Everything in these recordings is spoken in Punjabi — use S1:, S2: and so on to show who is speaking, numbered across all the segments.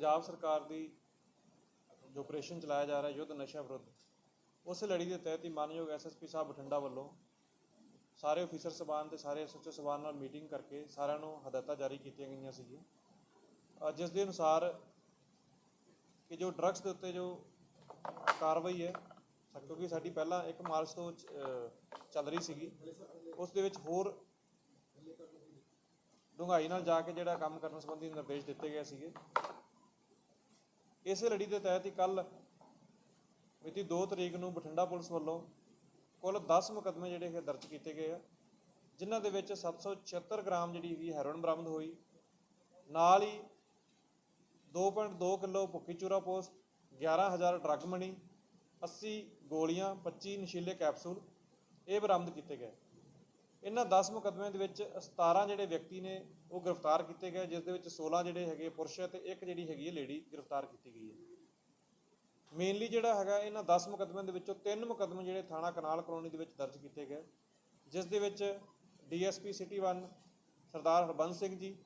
S1: ਪੰਜਾਬ ਸਰਕਾਰ ਦੀ ਜੋ ਆਪਰੇਸ਼ਨ ਚਲਾਇਆ ਜਾ ਰਿਹਾ, ਯੁੱਧ ਨਸ਼ਾ ਵਿਰੁੱਧ, ਉਸ ਲੜੀ ਦੇ ਤਹਿਤ ਹੀ ਮਾਨਯੋਗ ਐਸਐਸਪੀ ਸਾਹਿਬ ਬਠਿੰਡਾ ਵੱਲੋਂ ਸਾਰੇ ਅਫੀਸਰ ਸਬਾਨ ਤੇ ਸਾਰੇ ਐਸਐਚਓ ਸਬਾਨ ਨਾਲ ਮੀਟਿੰਗ ਕਰਕੇ ਸਾਰਿਆਂ ਨੂੰ ਹਦਾਇਤਾਂ ਜਾਰੀ ਕੀਤੀਆਂ ਗਈਆਂ ਸੀਗੀਆਂ। ਜਿਸ ਦੇ ਅਨੁਸਾਰ ਕਿ ਜੋ ਡਰੱਗਸ ਦੇ ਉੱਤੇ ਜੋ ਕਾਰਵਾਈ ਹੈ ਕਿਉਂਕਿ ਸਾਡੀ ਪਹਿਲਾਂ 1 ਮਾਰਚ ਤੋਂ ਚੱਲ ਰਹੀ ਸੀਗੀ, ਉਸ ਦੇ ਵਿੱਚ ਹੋਰ ਡੂੰਘਾਈ ਨਾਲ ਜਾ ਕੇ ਜਿਹੜਾ ਕੰਮ ਕਰਨ ਸੰਬੰਧੀ ਨਿਰਦੇਸ਼ ਦਿੱਤੇ ਗਏ ਸੀਗੇ। ਇਸੇ ਲੜੀ ਦੇ ਤਹਿਤ ਹੀ ਕੱਲ ਮਿਤੀ 2 ਤਰੀਕ ਨੂੰ ਬਠਿੰਡਾ ਪੁਲਿਸ ਵੱਲੋਂ ਕੁੱਲ 10 ਮੁਕੱਦਮੇ ਜਿਹੜੇ ਇਹ ਦਰਜ ਕੀਤੇ ਗਏ ਆ, ਜਿਨ੍ਹਾਂ ਦੇ ਵਿੱਚ 776 ਗ੍ਰਾਮ ਜਿਹੜੀ ਹੈਗੀ ਹੈਰੋਇਨ ਬਰਾਮਦ ਹੋਈ, ਨਾਲ ਹੀ 2.2 ਕਿਲੋ ਭੁੱਕੀ ਚੂਰਾ ਪੋਸਟ 11000 ਡਰੱਗ ਮਣੀ 80 ਗੋਲੀਆਂ 25 ਨਸ਼ੀਲੇ ਕੈਪਸੂਲ ਇਹ ਬਰਾਮਦ ਕੀਤੇ ਗਏ। ਇਹਨਾਂ 10 ਮੁਕੱਦਮਿਆਂ ਦੇ ਵਿੱਚ 17 ਜਿਹੜੇ ਵਿਅਕਤੀ ਨੇ ਉਹ ਗ੍ਰਿਫਤਾਰ ਕੀਤੇ ਗਏ, ਜਿਸ ਦੇ ਵਿੱਚ 16 ਜਿਹੜੇ ਹੈਗੇ ਪੁਰਸ਼ ਹੈ ਤੇ ਇੱਕ ਜਿਹੜੀ ਹੈਗੀ ਹੈ ਲੇਡੀ ਗ੍ਰਿਫਤਾਰ ਕੀਤੀ ਗਈ ਹੈ। ਮੇਨਲੀ ਜਿਹੜਾ ਹੈਗਾ ਇਹਨਾਂ 10 ਮੁਕੱਦਮਿਆਂ ਦੇ ਵਿੱਚੋਂ ਤਿੰਨ ਮੁਕੱਦਮੇ ਜਿਹੜੇ ਥਾਣਾ ਕਨਾਲ ਕਲੋਨੀ ਦੇ ਵਿੱਚ ਦਰਜ ਕੀਤੇ ਗਏ, ਜਿਸ ਦੇ ਵਿੱਚ DSP city 1 Sardar Harbans Singh ji,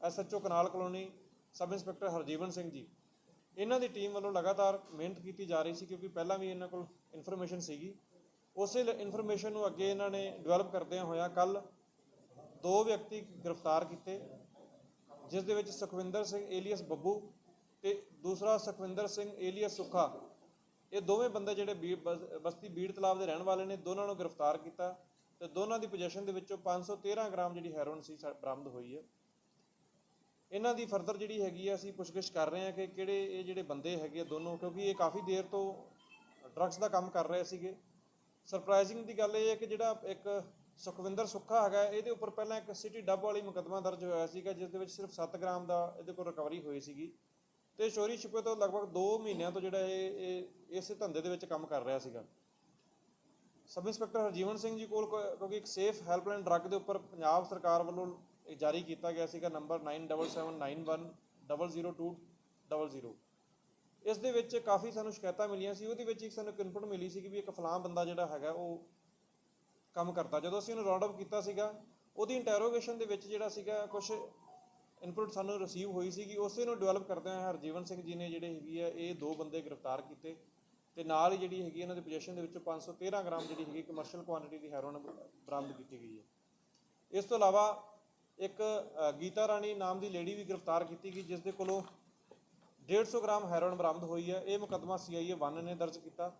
S1: SHO canal colony sub inspector Harjeevan Singh ji. ਇਹਨਾਂ ਦੀ ਟੀਮ ਵੱਲੋਂ ਲਗਾਤਾਰ ਮਿਹਨਤ ਕੀਤੀ ਜਾ ਰਹੀ ਸੀ ਕਿਉਂਕਿ ਪਹਿਲਾਂ ਵੀ ਇਹਨਾਂ ਕੋਲ ਇਨਫੋਰਮੇਸ਼ਨ ਸੀਗੀ। ਉਸੇ ਇਨਫੋਰਮੇਸ਼ਨ ਨੂੰ ਅੱਗੇ ਇਹਨਾਂ ਨੇ ਡਿਵੈਲਪ ਕਰਦਿਆਂ ਹੋਇਆ ਕੱਲ ਦੋ ਵਿਅਕਤੀ ਗ੍ਰਿਫਤਾਰ ਕੀਤੇ, ਜਿਸ ਦੇ ਵਿੱਚ ਸੁਖਵਿੰਦਰ ਸਿੰਘ ਏਲੀਅਸ ਬੱਬੂ ਤੇ ਦੂਸਰਾ ਸੁਖਵਿੰਦਰ ਸਿੰਘ ਏਲੀਅਸ ਸੁੱਖਾ। ਇਹ ਦੋਵੇਂ ਬੰਦੇ ਜਿਹੜੇ ਬੀ- ਬਸਤੀ ਬੀੜ ਤਲਾਬ ਦੇ ਰਹਿਣ ਵਾਲੇ ਨੇ, ਦੋਨਾਂ ਨੂੰ ਗ੍ਰਿਫਤਾਰ ਕੀਤਾ ਤੇ ਦੋਨਾਂ ਦੀ ਪੋਜੀਸ਼ਨ ਦੇ ਵਿੱਚੋਂ 513 ਗ੍ਰਾਮ ਜਿਹੜੀ ਹੈਰੋਇਨ ਸੀ ਸਾ- ਬਰਾਮਦ ਹੋਈ ਹੈ। ਇਹਨਾਂ ਦੀ ਫਰਦਰ ਜਿਹੜੀ ਹੈਗੀ ਆ, ਅਸੀਂ ਪੁੱਛਗਿੱਛ ਕਰ ਰਹੇ ਹਾਂ ਕਿ ਕਿਹੜੇ ਇਹ ਜਿਹੜੇ ਬੰਦੇ ਹੈਗੇ ਆ ਦੋਨੋਂ, ਕਿਉਂਕਿ ਇਹ ਕਾਫੀ ਦੇਰ ਤੋਂ ਡਰੱਗਸ ਦਾ ਕੰਮ ਕਰ ਰਹੇ ਸੀਗੇ। ਸਰਪ੍ਰਾਈਜ਼ਿੰਗ ਦੀ ਗੱਲ ਇਹ ਹੈ ਕਿ ਜਿਹੜਾ ਇੱਕ ਸੁਖਵਿੰਦਰ ਸੁੱਖਾ ਹੈਗਾ, ਇਹਦੇ ਉੱਪਰ ਪਹਿਲਾਂ ਇੱਕ ਸਿਟੀ ਡੱਬ ਵਾਲੀ ਮੁਕੱਦਮਾ ਦਰਜ ਹੋਇਆ ਸੀਗਾ, ਜਿਸ ਦੇ ਵਿੱਚ ਸਿਰਫ 7 ਗ੍ਰਾਮ ਦਾ ਇਹਦੇ ਕੋਲ ਰਿਕਵਰੀ ਹੋਈ ਸੀਗੀ। ਤੇ ਚੋਰੀ ਛਿਪੇ ਤੋਂ ਲਗਭਗ 2 ਮਹੀਨਿਆਂ ਤੋਂ ਜਿਹੜਾ ਇਹ ਇਹ ਇਸੇ ਧੰਦੇ ਦੇ ਵਿੱਚ ਕੰਮ ਕਰ ਰਿਹਾ ਸੀਗਾ। ਸਬ ਇੰਸਪੈਕਟਰ ਹਰਜੀਵਨ ਸਿੰਘ ਜੀ ਕੋਲ ਕਿਉਂਕਿ ਇੱਕ ਸੇਫ ਹੈਲਪਲਾਈਨ ਡਰੱਗ ਦੇ ਉੱਪਰ ਪੰਜਾਬ ਸਰਕਾਰ ਵੱਲੋਂ ਇਹ ਜਾਰੀ ਕੀਤਾ ਗਿਆ ਸੀਗਾ ਨੰਬਰ 9779100200 ਇਸ ਦੇ ਵਿੱਚ ਕਾਫੀ ਸਾਨੂੰ ਸ਼ਿਕਾਇਤਾਂ ਮਿਲੀਆਂ ਸੀ, ਉਹਦੇ ਵਿੱਚ ਇੱਕ ਸਾਨੂੰ ਇਨਪੁਟ ਮਿਲੀ ਸੀ ਕਿ ਵੀ ਇੱਕ ਫਲਾਮ ਬੰਦਾ ਜਿਹੜਾ ਹੈਗਾ ਉਹ ਕੰਮ ਕਰਦਾ। ਜਦੋਂ ਅਸੀਂ ਉਹਨੂੰ ਰਾਉਂਡ ਅਪ ਕੀਤਾ ਸੀਗਾ, ਉਹਦੀ ਇੰਟਰੋਗੇਸ਼ਨ ਦੇ ਵਿੱਚ ਜਿਹੜਾ ਸੀਗਾ ਕੁਝ ਇਨਪੁਟ ਸਾਨੂੰ ਰਿਸੀਵ ਹੋਈ ਸੀਗੀ ਉਸੇ ਨੂੰ ਡਿਵੈਲਪ ਕਰਦੇ ਹੋਏ ਹਰਜੀਵਨ ਸਿੰਘ ਜੀ ਨੇ ਜਿਹੜੇ ਹੈਗੀ ਆ, ਇਹ ਦੋ ਬੰਦੇ ਗ੍ਰਿਫਤਾਰ ਕੀਤੇ ਤੇ ਨਾਲ ਹੀ ਜਿਹੜੀ ਹੈਗੀ ਇਹਨਾਂ ਦੇ ਪੋਜੀਸ਼ਨ ਦੇ ਵਿੱਚੋਂ 513 ਗ੍ਰਾਮ ਜਿਹੜੀ ਹੈਗੀ ਕਮਰਸ਼ੀਅਲ ਕੁਆਂਟੀਟੀ ਦੀ ਹੈਰੋਇਨ ਬਰਾਮਦ ਕੀਤੀ ਗਈ ਹੈ। ਇਸ ਤੋਂ ਇਲਾਵਾ ਇੱਕ ਗੀਤਾ ਰਾਣੀ ਨਾਮ ਦੀ ਲੇਡੀ ਵੀ ਗ੍ਰਿਫਤਾਰ ਕੀਤੀ ਗਈ ਜਿਸ ਦੇ ਕੋਲੋਂ 150 ਗ੍ਰਾਮ ਹੈਰੋਇਨ ਬਰਾਮਦ ਹੋਈ ਹੈ। ਇਹ ਮੁਕੱਦਮਾ ਸੀਆਈਏ 1 ਨੇ ਦਰਜ ਕੀਤਾ।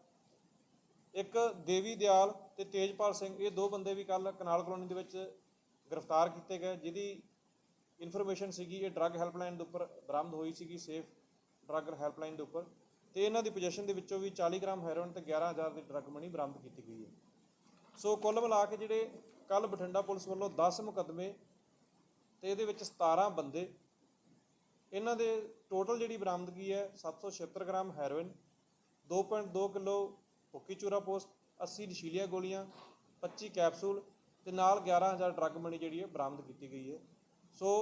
S1: ਇੱਕ ਦੇਵੀ ਦਿਆਲ ਤੇ ਤੇਜਪਾਲ ਸਿੰਘ, ਇਹ ਦੋ ਬੰਦੇ ਵੀ ਕੱਲ ਕਨਾਲ ਕਲੋਨੀ ਦੇ ਵਿੱਚ ਗ੍ਰਿਫਤਾਰ ਕੀਤੇ ਗਏ। ਜਿਹਦੀ ਇਨਫੋਰਮੇਸ਼ਨ ਸੀਗੀ, ਇਹ ਡਰੱਗ ਹੈਲਪਲਾਈਨ ਦੇ ਉੱਪਰ ਬਰਾਮਦ ਹੋਈ ਸੀਗੀ, ਸੇਫ ਡਰੱਗ ਹੈਲਪਲਾਈਨ ਦੇ ਉੱਪਰ। ਤੇ ਇਹਨਾਂ ਦੀ ਪੋਜੀਸ਼ਨ ਦੇ ਵਿੱਚੋਂ ਵੀ 40 ਗ੍ਰਾਮ ਹੈਰੋਇਨ ਤੇ 11000 ਦੀ ਡਰੱਗ ਮਨੀ ਬਰਾਮਦ ਕੀਤੀ ਗਈ ਹੈ। ਸੋ ਕੁੱਲ ਮਿਲਾ ਕੇ ਜਿਹੜੇ ਕੱਲ ਬਠਿੰਡਾ ਪੁਲਿਸ ਵੱਲੋਂ 10 ਮੁਕੱਦਮੇ ਤੇ ਇਹਦੇ ਵਿੱਚ 17 ਬੰਦੇ ਇਹਨਾਂ ਦੇ ਟੋਟਲ ਜਿਹੜੀ ਬਰਾਮਦਗੀ ਹੈ 776 ਗ੍ਰਾਮ ਹੈਰੋਇਨ 2.2 ਕਿਲੋ ਭੁੱਕੀ ਚੂਰਾ ਪੋਸਟ 80 ਨਸ਼ੀਲੀਆਂ ਗੋਲੀਆਂ 25 ਕੈਪਸੂਲ ਤੇ ਨਾਲ 11000 ਡਰੱਗ ਮਨੀ ਜਿਹੜੀ ਹੈ ਬਰਾਮਦ ਕੀਤੀ ਗਈ ਹੈ। ਸੋ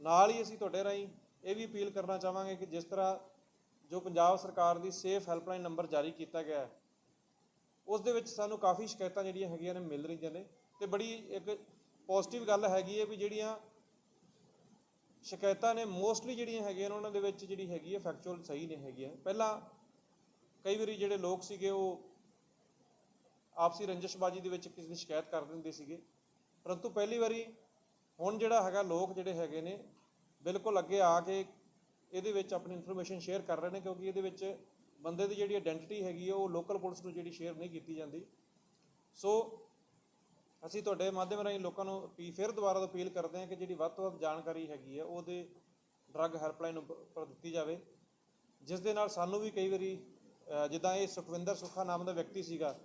S1: ਨਾਲ ਹੀ ਅਸੀਂ ਤੁਹਾਡੇ ਰਾਹੀਂ ਇਹ ਵੀ ਅਪੀਲ ਕਰਨਾ ਚਾਹਾਂਗੇ ਕਿ ਜਿਸ ਤਰ੍ਹਾਂ ਜੋ ਪੰਜਾਬ ਸਰਕਾਰ ਦੀ ਸੇਫ ਹੈਲਪਲਾਈਨ ਨੰਬਰ ਜਾਰੀ ਕੀਤਾ ਗਿਆ ਹੈ, ਉਸ ਦੇ ਵਿੱਚ ਸਾਨੂੰ ਕਾਫੀ ਸ਼ਿਕਾਇਤਾਂ ਜਿਹੜੀਆਂ ਹੈਗੀਆਂ ਨੇ, ਮਿਲ ਰਹੀਆਂ ਨੇ ਤੇ ਬੜੀ ਇੱਕ ਪੋਜ਼ਿਟਿਵ ਗੱਲ ਹੈਗੀ ਹੈ ਵੀ ਜਿਹੜੀਆਂ ਸ਼ਿਕਾਇਤਾਂ ਨੇ ਮੋਸਟਲੀ ਜਿਹੜੀਆਂ ਹੈਗੀਆਂ ਨੇ ਉਹਨਾਂ ਦੇ ਵਿੱਚ ਜਿਹੜੀ ਹੈਗੀ ਹੈ ਫੈਕਚੁਅਲ ਸਹੀ ਨਹੀਂ ਹੈਗੀਆਂ ਪਹਿਲਾਂ ਕਈ ਵਾਰੀ ਜਿਹੜੇ ਲੋਕ ਸੀਗੇ ਉਹ ਆਪਸੀ ਰੰਜਿਸ਼ਬਾਜੀ ਦੇ ਵਿੱਚ ਕਿਸੇ ਦੀ ਸ਼ਿਕਾਇਤ ਕਰ ਦਿੰਦੇ ਸੀਗੇ। ਪਰੰਤੂ ਪਹਿਲੀ ਵਾਰੀ ਹੁਣ ਜਿਹੜਾ ਹੈਗਾ ਲੋਕ ਜਿਹੜੇ ਹੈਗੇ ਨੇ ਬਿਲਕੁਲ ਅੱਗੇ ਆ ਕੇ ਇਹਦੇ ਵਿੱਚ ਆਪਣੀ ਇਨਫੋਰਮੇਸ਼ਨ ਸ਼ੇਅਰ ਕਰ ਰਹੇ ਨੇ ਕਿਉਂਕਿ ਇਹਦੇ ਵਿੱਚ ਬੰਦੇ ਦੀ ਜਿਹੜੀ ਆਇਡੈਂਟੀਟੀ ਹੈਗੀ ਹੈ ਉਹ ਲੋਕਲ ਪੁਲਿਸ ਨੂੰ ਜਿਹੜੀ ਸ਼ੇਅਰ ਨਹੀਂ ਕੀਤੀ ਜਾਂਦੀ। ਸੋ ਅਸੀਂ ਤੁਹਾਡੇ ਮਾਧਿਅਮ ਰਾਹੀਂ ਲੋਕਾਂ ਨੂੰ ਅਪੀ ਫਿਰ ਦੁਬਾਰਾ ਤੋਂ ਅਪੀਲ ਕਰਦੇ ਹਾਂ ਕਿ ਜਿਹੜੀ ਵੱਧ ਤੋਂ ਵੱਧ ਜਾਣਕਾਰੀ ਹੈਗੀ ਹੈ, ਉਹਦੇ ਡਰੱਗ ਹੈਲਪਲਾਈਨ ਉੱਪਰ ਦਿੱਤੀ ਜਾਵੇ ਜਿਸ ਦੇ ਨਾਲ ਸਾਨੂੰ ਵੀ ਕਈ ਵਾਰੀ, ਅਹ, ਜਿੱਦਾਂ ਇਹ ਸੁਖਵਿੰਦਰ ਸੁੱਖਾ ਨਾਮ ਦਾ ਵਿਅਕਤੀ ਸੀਗਾ,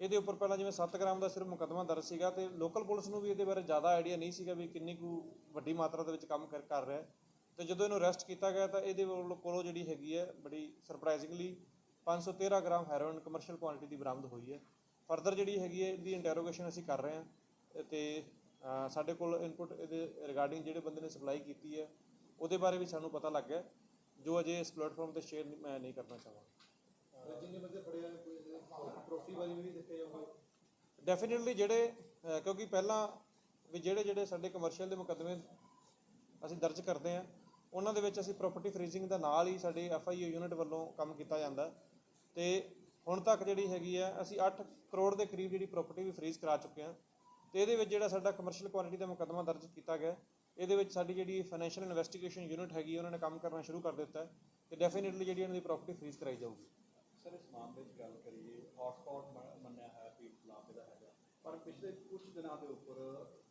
S1: ਇਹਦੇ ਉੱਪਰ ਪਹਿਲਾਂ ਜਿਵੇਂ 7 ਗ੍ਰਾਮ ਦਾ ਸਿਰਫ ਮੁਕੱਦਮਾ ਦਰਜ ਸੀਗਾ ਤੇ ਲੋਕਲ ਪੁਲਿਸ ਨੂੰ ਵੀ ਇਹਦੇ ਬਾਰੇ ਜ਼ਿਆਦਾ ਆਈਡੀਆ ਨਹੀਂ ਸੀਗਾ ਵੀ ਕਿੰਨੀ ਕੁ ਵੱਡੀ ਮਾਤਰਾ ਦੇ ਵਿੱਚ ਕੰਮ ਕਰ ਕਰ ਰਿਹਾ ਹੈ। ਤੇ ਜਦੋਂ ਇਹਨੂੰ ਅਰੈਸਟ ਕੀਤਾ ਗਿਆ ਤਾਂ ਇਹਦੇ ਵੱਲੋਂ- ਕੋਲੋਂ ਜਿਹੜੀ ਹੈਗੀ ਹੈ, ਬੜੀ surprisingly 513 gram heroin commercial quantity ਦੀ ਬਰਾਮਦ ਹੋਈ ਹੈ ਫਰਦਰ ਜਿਹੜੀ ਹੈਗੀ ਹੈ ਇਹਦੀ ਇੰਟਰੋਗੇਸ਼ਨ ਅਸੀਂ ਕਰ ਰਹੇ ਹਾਂ ਤੇ ਸਾਡੇ ਕੋਲ ਇਨਪੁਟ ਇਹਦੇ ਰਿਗਾਰਡਿੰਗ ਜਿਹੜੇ ਬੰਦੇ ਨੇ ਸਪਲਾਈ ਕੀਤੀ ਹੈ ਉਹਦੇ ਬਾਰੇ ਵੀ ਸਾਨੂੰ ਪਤਾ ਲੱਗ ਗਿਆ ਜੋ ਅਜੇ ਇਸ ਪਲੇਟਫਾਰਮ ਤੇ ਸ਼ੇਅਰ ਮੈਂ ਨਹੀਂ ਕਰਨਾ ਚਾਹਾਂਗਾ।
S2: ਜਿੰਨੇ ਬੰਦੇ ਫੜੇ ਆ ਕੋਈ ਟਰੋਫੀ ਵਾਲੀ ਵੀ ਦਿੱਤੇ ਜਾਊਗਾ
S1: ਡੈਫੀਨਿਟਲੀ ਜਿਹੜੇ ਕਿਉਂਕਿ ਪਹਿਲਾਂ ਵੀ ਜਿਹੜੇ ਜਿਹੜੇ ਸਾਡੇ ਕਮਰਸ਼ੀਅਲ ਦੇ ਮੁਕੱਦਮੇ ਅਸੀਂ ਦਰਜ ਕਰਦੇ ਆ ਉਹਨਾਂ ਦੇ ਵਿੱਚ ਅਸੀਂ ਪ੍ਰਾਪਰਟੀ ਫਰੀਜ਼ਿੰਗ ਦਾ ਨਾਲ ਹੀ ਸਾਡੇ ਐਫਆਈਓ ਯੂਨਿਟ ਵੱਲੋਂ ਕੰਮ ਕੀਤਾ ਜਾਂਦਾ ਤੇ ਹੁਣ ਤੱਕ ਜਿਹੜੀ ਹੈਗੀ ਆ, ਅਸੀਂ 8 ਕਰੋੜ ਦੇ ਕਰੀਬ ਜਿਹੜੀ ਪ੍ਰਾਪਰਟੀ ਵੀ ਫਰੀਜ਼ ਕਰਾ ਚੁੱਕੇ ਹਾਂ ਤੇ ਇਹਦੇ ਵਿੱਚ ਜਿਹੜਾ ਸਾਡਾ ਕਮਰਸ਼ੀਅਲ ਕੁਆਂਟੀਟੀ ਦਾ ਮੁਕੱਦਮਾ ਦਰਜ ਕੀਤਾ ਗਿਆ। ਇਹਦੇ ਵਿੱਚ ਸਾਡੀ ਜਿਹੜੀ ਫਾਈਨੈਂਸ਼ੀਅਲ ਇਨਵੈਸਟੀਗੇਸ਼ਨ ਯੂਨਿਟ ਹੈਗੀ ਉਹਨਾਂ ਨੇ ਕੰਮ ਕਰਨਾ ਸ਼ੁਰੂ ਕਰ ਦਿੱਤਾ ਹੈ ਤੇ ਡੈਫੀਨਿਟਲੀ ਜਿਹੜੀ ਇਹਨਾਂ ਦੀ ਪ੍ਰਾਪਰਟੀ ਫਰੀਜ਼ ਕਰਾਈ ਜਾਊਗੀ।
S3: ਸਰ, ਇਸ ਮਾਮਲੇ 'ਚ ਗੱਲ ਕਰੀਏ ਹੌਟਸਪੌਟ ਮੰਨਿਆ ਹੈ ਪੀਟ ਪਲਾਂਟ ਦਾ ਹੈਗਾ। ਪਰ ਪਿਛਲੇ ਕੁਝ ਦਿਨਾਂ ਦੇ ਉੱਪਰ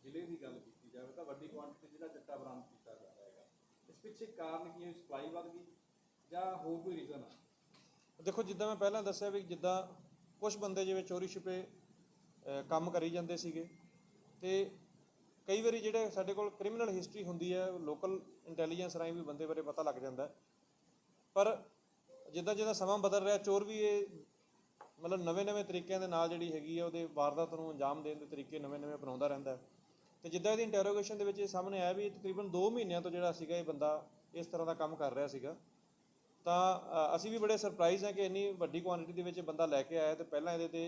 S3: ਜ਼ਿਲ੍ਹੇ ਦੀ ਗੱਲ ਕੀਤੀ ਜਾਵੇ ਤਾਂ ਵੱਡੀ ਕੁਆਂਟੀਟੀ ਜਿਹੜਾ ਚਿੱਟਾ ਬਰਾਮਦ ਕੀਤਾ ਜਾ ਰਿਹਾ ਹੈਗਾ। ਇਸ ਪਿੱਛੇ ਕਾਰਨ ਕੀ ਹੈ? ਸਪਲਾਈ ਵੱਧ ਗਈ ਜਾਂ ਹੋਰ ਕੋਈ ਰੀਜ਼ਨ ਹੈ
S1: ਦੇਖੋ, ਜਿੱਦਾਂ ਮੈਂ ਪਹਿਲਾਂ ਦੱਸਿਆ ਵੀ ਜਿੱਦਾਂ ਕੁਝ ਬੰਦੇ ਜਿਵੇਂ ਚੋਰੀ ਛਿਪੇ ਕੰਮ ਕਰੀ ਜਾਂਦੇ ਸੀਗੇ ਤੇ ਕਈ ਵਾਰੀ ਜਿਹੜੇ ਸਾਡੇ ਕੋਲ ਕ੍ਰਿਮੀਨਲ ਹਿਸਟਰੀ ਹੁੰਦੀ ਹੈ ਲੋਕਲ ਇੰਟੈਲੀਜੈਂਸ ਰਾਹੀਂ ਵੀ ਬੰਦੇ ਬਾਰੇ ਪਤਾ ਲੱਗ ਜਾਂਦਾ ਪਰ ਜਿੱਦਾਂ ਜਿੱਦਾਂ ਸਮਾਂ ਬਦਲ ਰਿਹਾ, ਚੋਰ ਵੀ ਇਹ ਮਤਲਬ ਨਵੇਂ-ਨਵੇਂ ਤਰੀਕਿਆਂ ਦੇ ਨਾਲ ਜਿਹੜੀ ਹੈਗੀ ਆ, ਉਹਦੇ ਵਾਰਦਾਤ ਨੂੰ ਅੰਜਾਮ ਦੇਣ ਦੇ ਤਰੀਕੇ ਨਵੇਂ-ਨਵੇਂ ਅਪਣਾਉਂਦਾ ਰਹਿੰਦਾ ਹੈ। ਤੇ ਜਿੱਦਾਂ ਇਹਦੀ ਇੰਟਰੋਗੇਸ਼ਨ ਦੇ ਵਿੱਚ ਇਹ ਸਾਹਮਣੇ ਆਇਆ ਵੀ ਤਕਰੀਬਨ 2 ਮਹੀਨਿਆਂ ਤੋਂ ਜਿਹੜਾ ਸੀਗਾ ਇਹ ਬੰਦਾ ਇਸ ਤਰ੍ਹਾਂ ਦਾ ਕੰਮ ਕਰ ਰਿਹਾ ਸੀਗਾ। ਤਾਂ ਅਸੀਂ ਵੀ ਬੜੇ ਸਰਪ੍ਰਾਈਜ਼ ਹਾਂ ਕਿ ਇੰਨੀ ਵੱਡੀ ਕੁਆਂਟੀਟੀ ਦੇ ਵਿੱਚ ਬੰਦਾ ਲੈ ਕੇ ਆਇਆ ਤੇ ਪਹਿਲਾਂ ਇਹਦੇ ਤੇ